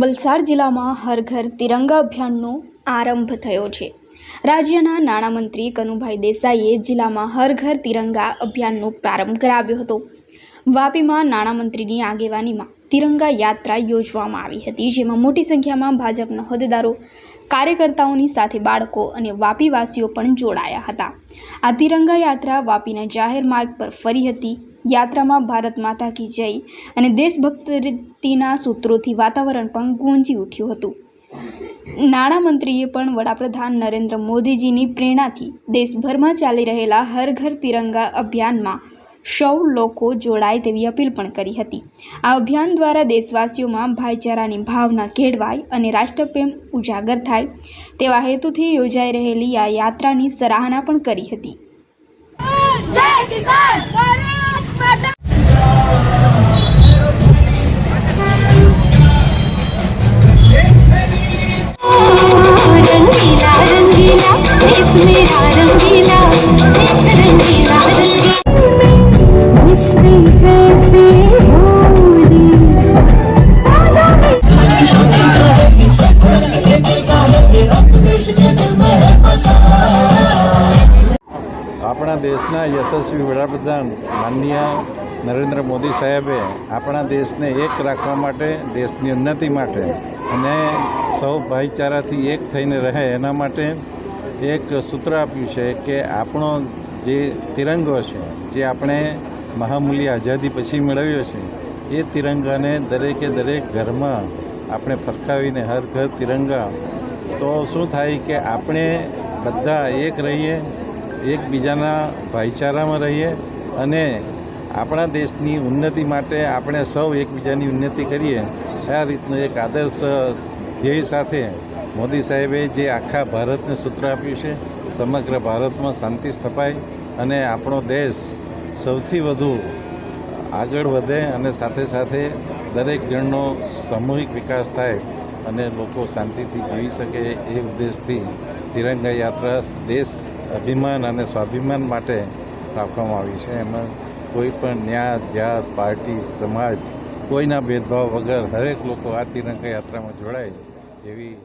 વલસાડ જિલ્લામાં હર ઘર તિરંગા અભિયાનનો આરંભ થયો છે. રાજ્યના નાણામંત્રી કનુભાઈ દેસાઈએ જિલ્લામાં હર ઘર તિરંગા અભિયાનનો પ્રારંભ કરાવ્યો હતો. વાપીમાં નાણામંત્રીની આગેવાનીમાં તિરંગા યાત્રા યોજવામાં આવી હતી, જેમાં મોટી સંખ્યામાં ભાજપના હોદ્દેદારો કાર્યકર્તાઓની સાથે બાળકો અને વાપીવાસીઓ પણ જોડાયા હતા. આ તિરંગા યાત્રા વાપીના જાહેર માર્ગ પર ફરી હતી. યાત્રામાં ભારત માતા કી જય અને દેશભક્તિના સૂત્રોથી વાતાવરણ પણ ગુંજી ઉઠ્યું હતું. નાણામંત્રીએ પણ વડાપ્રધાન નરેન્દ્ર મોદીજીની પ્રેરણાથી દેશભરમાં ચાલી રહેલા હર ઘર તિરંગા અભિયાનમાં સૌ લોકો જોડાય તેવી અપીલ પણ કરી હતી. આ અભિયાન દ્વારા દેશવાસીઓમાં ભાઈચારાની ભાવના કેળવાય અને રાષ્ટ્રપ્રેમ ઉજાગર થાય તેવા હેતુથી યોજાઈ રહેલી આ યાત્રાની સરાહના પણ કરી હતી. જય કિસાન! આપણા દેશના યશસ્વી વડાપ્રધાન માનનીય નરેન્દ્ર મોદી સાહેબે આપણા દેશને એક રાખવા માટે, દેશની ઉન્નતિ માટે અને સૌ ભાઈચારાથી એક થઈને રહે એના માટે એક સૂત્ર આપ્યું છે કે આપણો જે તિરંગો છે, જે આપણે મહામૂલ્ય આઝાદી પછી મેળવ્યો છે, એ તિરંગાને દરેકે દરેક ઘરમાં આપણે ફરકાવીને હર ઘર તિરંગા. તો શું થાય કે આપણે બધા એક રહીએ એકબીજાના ભાઈચારામાં રહીએ અને આપણા દેશની ઉન્નતિ માટે આપણે સૌ એકબીજાની ઉન્નતિ કરીએ. આ રીતનો એક આદર્શ ધ્યેય સાથે મોદી સાહેબે જે આખા ભારતને સૂત્ર આપ્યું છે, સમગ્ર ભારતમાં શાંતિ સ્થપાય અને આપણો દેશ સૌથી વધુ આગળ વધે અને સાથે સાથે દરેક જણનો સામૂહિક વિકાસ થાય અને લોકો શાંતિથી જીવી શકે એ ઉદ્દેશથી તિરંગા યાત્રા દેશ અભિમાન અને સ્વાભિમાન માટે રાખવામાં આવી છે. એમાં કોઈ પણ ન્યાત જાત, પાર્ટી, સમાજ કોઈના ભેદભાવ વગર હરેક લોકો આ તિરંગા યાત્રામાં જોડાય એવી